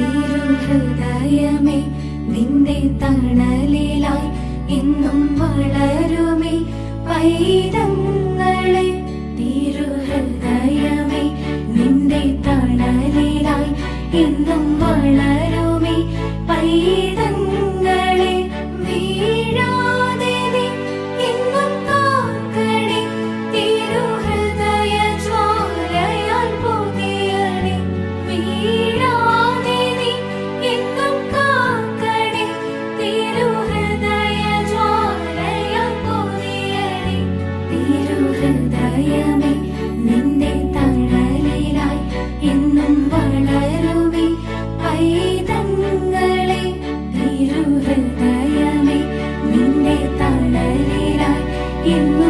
തിരുഹൃദയമേ നിന്റെ തണലിലായി എന്നും വളരുമേ. പൈതങ്ങളെ തിരുഹൃദയമേ നിന്റെ തണലിലായി എന്നും വളരുമേ. പൈതങ്ങളെ തിരുഹൃദയമേ നിന്റെ തണലിലായി എന്നും വളരുമേ പൈതങ്ങളെ തിരുഹൃദയമേ നിന്റെ തണലിലായി എന്നും